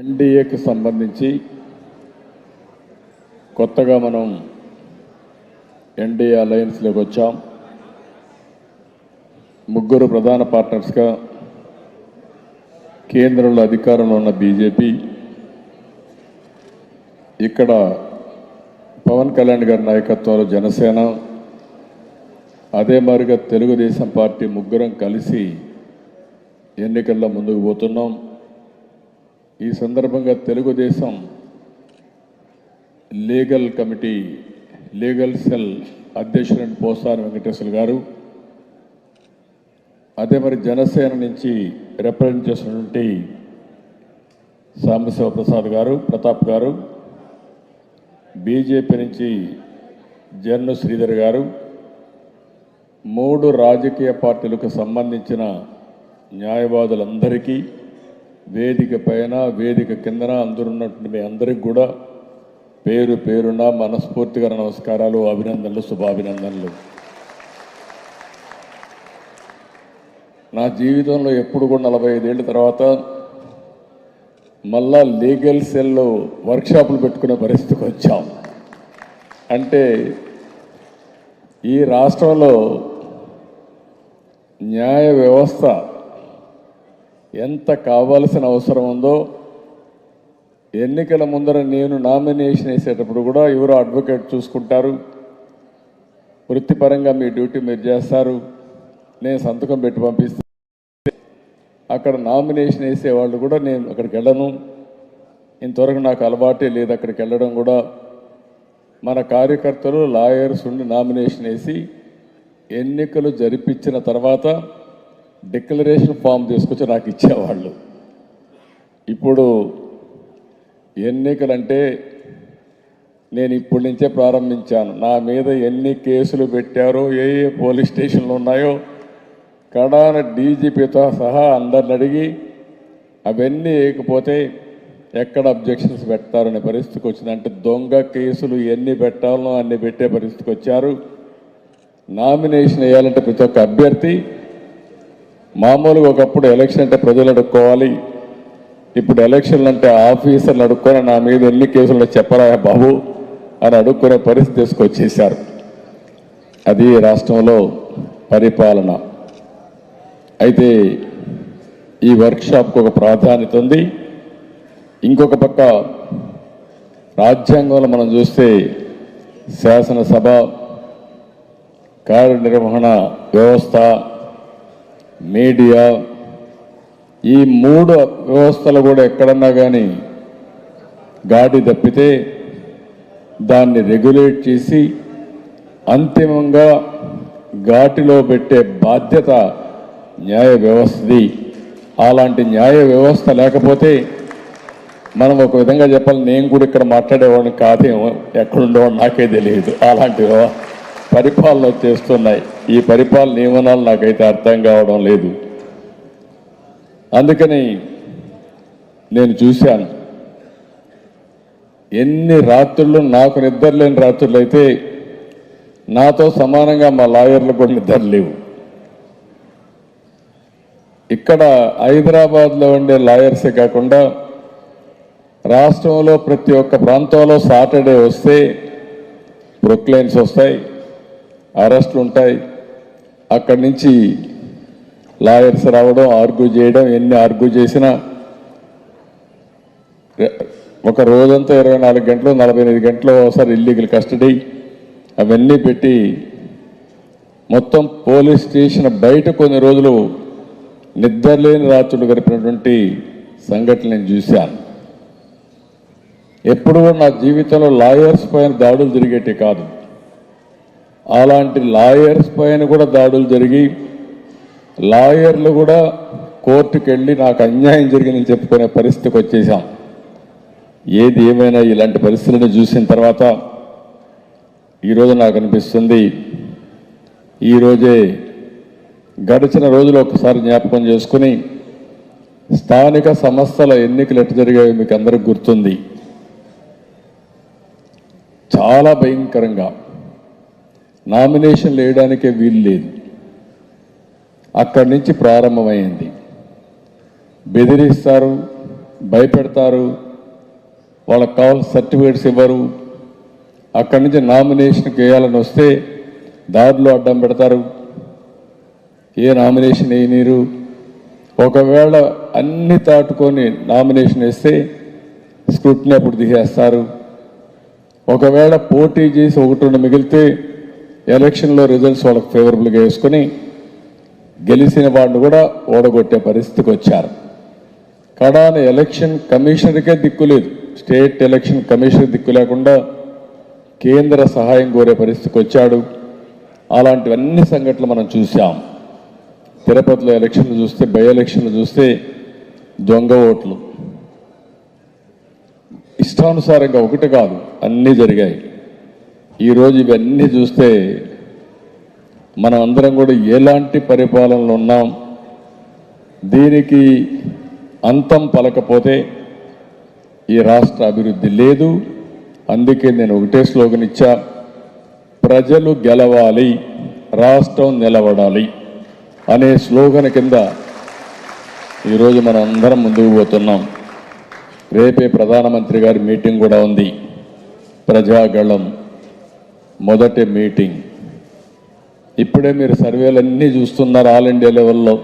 ఎన్డీఏకి సంబంధించి కొత్తగా మనం ఎన్డీఏ అలయన్స్లోకి వచ్చాం. ముగ్గురు ప్రధాన పార్ట్నర్స్గా కేంద్రంలో అధికారంలో ఉన్న బీజేపీ. ఇక్కడ పవన్ కళ్యాణ్ గారి నాయకత్వంలో జనసేన. అదే మారిగా తెలుగుదేశం పార్టీ ముగ్గురం కలిసి ఎన్నికల్లో ముందుకు పోతున్నాం. ఈ సందర్భంగా Telugu Desam legal committee legal cell అధ్యక్షుడు పోసాని వెంకటేశ్వర గారు అదే మరి జనసేన నుంచి రిప్రజెంట్ చేసినటువంటి సాంబశివ ప్రసాద్ గారు ప్రతాప్ గారు బీజేపీ నుంచి జన్ను శ్రీధర్ గారు మూడు రాజకీయ పార్టీలకు సంబంధించిన న్యాయవాదులందరికీ వేదిక పైన వేదిక కిందన అందరున్నటువంటి మీ అందరికి కూడా పేరు పేరున మనస్ఫూర్తిగా నమస్కారాలు అభినందనలు శుభాభినందనలు. నా జీవితంలో ఎప్పుడు కూడా నలభై ఐదేళ్ళ తర్వాత మళ్ళా లీగల్ సెల్లో వర్క్షాపులు పెట్టుకునే పరిస్థితికి వచ్చాం. అంటే ఈ రాష్ట్రంలో న్యాయ వ్యవస్థ ఎంత కావాల్సిన అవసరం ఉందో ఎన్నికల ముందర నేను నామినేషన్ వేసేటప్పుడు కూడా ఎవరో అడ్వకేట్ చూసుకుంటారు. వృత్తిపరంగా మీ డ్యూటీ మీరు చేస్తారు. నేను సంతకం పెట్టి పంపిస్తే. అక్కడ నామినేషన్ వేసే వాళ్ళు కూడా నేను అక్కడికి వెళ్ళను. ఇంతవరకు నాకు అలవాటే లేదు అక్కడికి వెళ్ళడం కూడా. మన కార్యకర్తలు లాయర్స్ ఉండి నామినేషన్ వేసి ఎన్నికలు జరిపించిన తర్వాత డిక్లరేషన్ ఫామ్ తీసుకొచ్చి నాకు ఇచ్చేవాళ్ళు. ఇప్పుడు ఎన్నికలంటే నేను ఇప్పటి నుంచే ప్రారంభించాను. నా మీద ఎన్ని కేసులు పెట్టారో ఏ ఏ పోలీస్ స్టేషన్లు ఉన్నాయో కడాన డీజీపీతో సహా అందరిని అడిగి అవన్నీ వేయకపోతే ఎక్కడ అబ్జెక్షన్స్ పెడతారనే పరిస్థితికి వచ్చిందంటే దొంగ కేసులు ఎన్ని పెట్టాలనో అన్ని పెట్టే పరిస్థితికి వచ్చారు. నామినేషన్ వేయాలంటే ప్రతి ఒక్క అభ్యర్థి మామూలుగా ఒకప్పుడు ఎలక్షన్ అంటే ప్రజలు అడుక్కోవాలి. ఇప్పుడు ఎలక్షన్లు అంటే ఆఫీసర్లు అడుక్కొని నా మీద ఎన్ని కేసులు చెప్పరా బాబు అని అడుక్కునే పరిస్థితి తీసుకొచ్చేసారు అది రాష్ట్రంలో పరిపాలన. అయితే ఈ వర్క్షాప్కి ఒక ప్రాధాన్యత ఉంది. ఇంకొక పక్క రాజ్యాంగంలో మనం చూస్తే శాసనసభ కార్యనిర్వహణ వ్యవస్థ మీడియా ఈ మూడు వ్యవస్థలు కూడా ఎక్కడన్నా కానీ గాడి తప్పితే దాన్ని రెగ్యులేట్ చేసి అంతిమంగా ఘాటిలో పెట్టే బాధ్యత న్యాయ వ్యవస్థది. అలాంటి న్యాయ వ్యవస్థ లేకపోతే మనం ఒక విధంగా చెప్పాలి నేను కూడా ఇక్కడ మాట్లాడేవాడిని కాదేమో ఎక్కడుండేవాడు నాకే తెలియదు. అలాంటి వ్యవస్థ. పరిపాలన చేస్తున్నాయి. ఈ పరిపాలన నియమనాలు నాకైతే అర్థం కావడం లేదు. అందుకని నేను చూశాను. ఎన్ని రాత్రులు నాకు నిద్ర లేని రాత్రులు అయితే నాతో సమానంగా మా లాయర్లు కూడా నిద్ర లేవు. ఇక్కడ హైదరాబాద్లో ఉండే లాయర్సే కాకుండా రాష్ట్రంలో ప్రతి ఒక్క ప్రాంతంలో సాటర్డే వస్తే ప్రొక్లైన్స్ వస్తాయి. అరెస్టులు ఉంటాయి. అక్కడి నుంచి లాయర్స్ రావడం ఆర్గ్యూ చేయడం ఎన్ని ఆర్గ్యూ చేసినా ఒక రోజంతా ఇరవై నాలుగు గంటలు నలభై ఎనిమిది గంటలు ఒకసారి ఇల్లీగల్ కస్టడీ అవన్నీ పెట్టి మొత్తం పోలీస్ స్టేషన్ బయట కొన్ని రోజులు నిద్రలేని రాత్రులు గడిపినటువంటి సంఘటన నేను చూశాను. ఎప్పుడు నా జీవితంలో లాయర్స్ పైన దాడులు జరిగేటి కాదు. అలాంటి లాయర్స్ పైన కూడా దాడులు జరిగి లాయర్లు కూడా కోర్టుకు వెళ్ళి నాకు అన్యాయం జరిగిందని చెప్పుకునే పరిస్థితికి వచ్చేసాం ఏది ఏమైనా ఇలాంటి పరిస్థితులను చూసిన తర్వాత ఈరోజు నాకు అనిపిస్తుంది ఈరోజే గడిచిన రోజులు ఒకసారి జ్ఞాపకం చేసుకుని స్థానిక సంస్థల ఎన్నికలు ఎట్టు జరిగాయో మీకు అందరికి గుర్తుంది. చాలా భయంకరంగా నామినేషన్ వేయడానికే వీలు లేదు. అక్కడి నుంచి ప్రారంభమైంది. బెదిరిస్తారు భయపెడతారు వాళ్ళకి కావాల్సిన సర్టిఫికేట్స్ ఇవ్వరు. అక్కడి నుంచి నామినేషన్కి వేయాలని వస్తే దారిలో అడ్డం పెడతారు. ఏ నామినేషన్ వేయనీరు. ఒకవేళ అన్ని దాటుకొని నామినేషన్ వేస్తే స్క్రూట్ని అప్పుడు తీసేస్తారు ఒకవేళ పోటీ చేసి ఒకటి రెండు మిగిలితే ఎలక్షన్లో రిజల్ట్స్ వాళ్ళకి ఫేవరబుల్గా వేసుకొని గెలిచిన వాళ్ళు కూడా ఓడగొట్టే పరిస్థితికి వచ్చారు. కడాన ఎలక్షన్ కమిషనర్కే దిక్కు లేదు. స్టేట్ ఎలక్షన్ కమిషనర్ దిక్కు లేకుండా కేంద్ర సహాయం కోరే పరిస్థితికి వచ్చాడు. అలాంటివన్నీ సంఘటనలు మనం చూసాం తిరుపతిలో ఎలక్షన్లు చూస్తే బై ఎలక్షన్లు చూస్తే దొంగ ఓట్లు. ఇష్టానుసారంగా ఒకటి కాదు అన్నీ జరిగాయి. ఈరోజు ఇవన్నీ చూస్తే మనం అందరం కూడా ఎలాంటి పరిపాలనలు ఉన్నాం? దీనికి అంతం పలకపోతే ఈ రాష్ట్ర అభివృద్ధి లేదు. అందుకే నేను ఒకటే స్లోగన్ ఇచ్చా. ప్రజలు గెలవాలి రాష్ట్రం నిలబడాలి అనే స్లోగన్ కింద ఈరోజు మనం అందరం ముందుకు పోతున్నాం. రేపే ప్రధానమంత్రి గారి మీటింగ్ కూడా ఉంది. ప్రజాగళం. మొదటి మీటింగ్. ఇప్పుడే మీరు సర్వేలన్నీ చూస్తున్నారు ఆల్ ఇండియా లెవెల్లో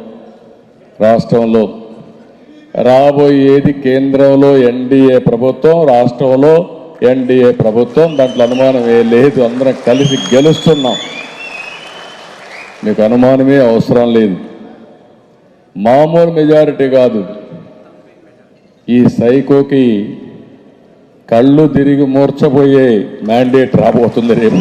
రాష్ట్రంలో. రాబోయేది కేంద్రంలో ఎన్డీఏ ప్రభుత్వం రాష్ట్రంలో ఎన్డీఏ ప్రభుత్వం దాంట్లో అనుమానం ఏ లేదు అందరం కలిసి గెలుస్తున్నాం. మీకు అనుమానమే అవసరం లేదు. మామూలు మెజారిటీ కాదు. ఈ సైకోకి కళ్ళు తిరిగి మూర్చబోయే మ్యాండేట్ రాబోతుంది రేపు.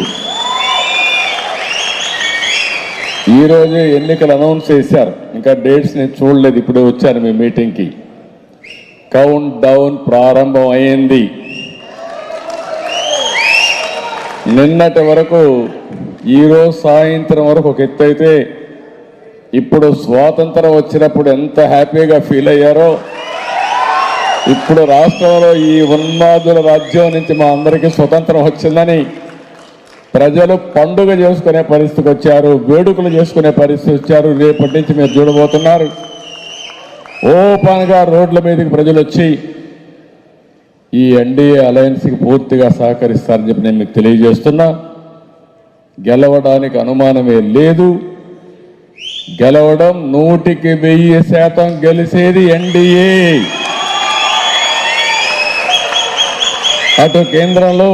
ఈరోజు ఎన్నికలు అనౌన్స్ చేశారు. ఇంకా డేట్స్ నేను చూడలేదు ఇప్పుడే వచ్చాను మీ మీటింగ్కి కౌంట్ డౌన్ ప్రారంభం అయింది నిన్నటి వరకు ఈరోజు సాయంత్రం వరకు ఒక ఎత్తు అయితే ఇప్పుడు స్వాతంత్రం వచ్చినప్పుడు ఎంత హ్యాపీగా ఫీల్ అయ్యారో ఇప్పుడు రాష్ట్రంలో ఈ ఉన్మాదుల రాజ్యం నుంచి మా అందరికీ స్వతంత్రం వచ్చిందని ప్రజలు పండుగ చేసుకునే పరిస్థితికి వచ్చారు వేడుకలు చేసుకునే పరిస్థితి వచ్చారు. రేపటి నుంచి మీరు చూడబోతున్నారు. ఓపెన్గా రోడ్ల మీదకి ప్రజలు వచ్చి ఈ ఎన్డీఏ అలయన్స్కి పూర్తిగా సహకరిస్తారని చెప్పి నేను మీకు తెలియజేస్తున్నా. గెలవడానికి అనుమానమే లేదు. గెలవడం నూటికి వెయ్యి శాతం గెలిచేది ఎన్డీఏ అటు కేంద్రంలో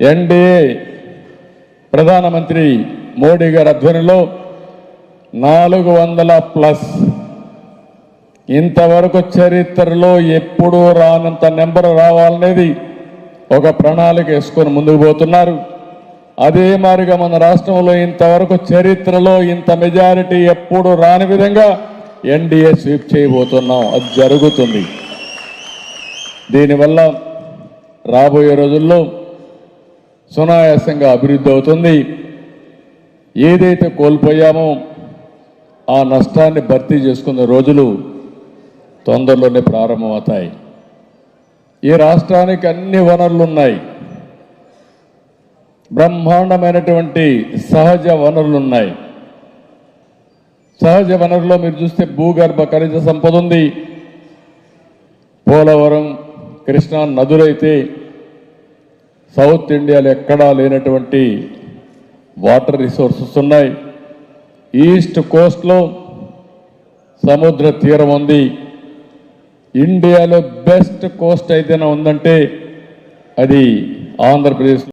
ఎన్డీఏ ప్రధానమంత్రి మోడీ గారి ఆధ్వర్యంలో నాలుగు వందల ప్లస్ ఇంతవరకు చరిత్రలో ఎప్పుడూ రానంత నెంబర్ రావాలనేది ఒక ప్రణాళిక వేసుకొని ముందుకు పోతున్నారు. అదే మారిగా మన రాష్ట్రంలో ఇంతవరకు చరిత్రలో ఇంత మెజారిటీ ఎప్పుడు రాని విధంగా ఎన్డీఏ స్వీప్ చేయబోతున్నాం. అది జరుగుతుంది. దీనివల్ల రాబోయే రోజుల్లో సునాయాసంగా అభివృద్ధి అవుతుంది. ఏదైతే కోల్పోయామో ఆ నష్టాన్ని భర్తీ చేసుకునే రోజులు తొందరలోనే ప్రారంభమవుతాయి. ఈ రాష్ట్రానికి అన్ని వనరులు ఉన్నాయి. బ్రహ్మాండమైనటువంటి సహజ వనరులు ఉన్నాయి. సహజ వనరులో మీరు చూస్తే భూగర్భ ఖనిజ సంపద ఉంది. పోలవరం కృష్ణా నదులైతే సౌత్ ఇండియాలో ఎక్కడా లేనటువంటి వాటర్ రిసోర్సెస్ ఉన్నాయి. ఈస్ట్ కోస్ట్లో సముద్ర తీరం ఉంది. ఇండియాలో బెస్ట్ కోస్ట్ ఏదైనా ఉందంటే అది ఆంధ్రప్రదేశ్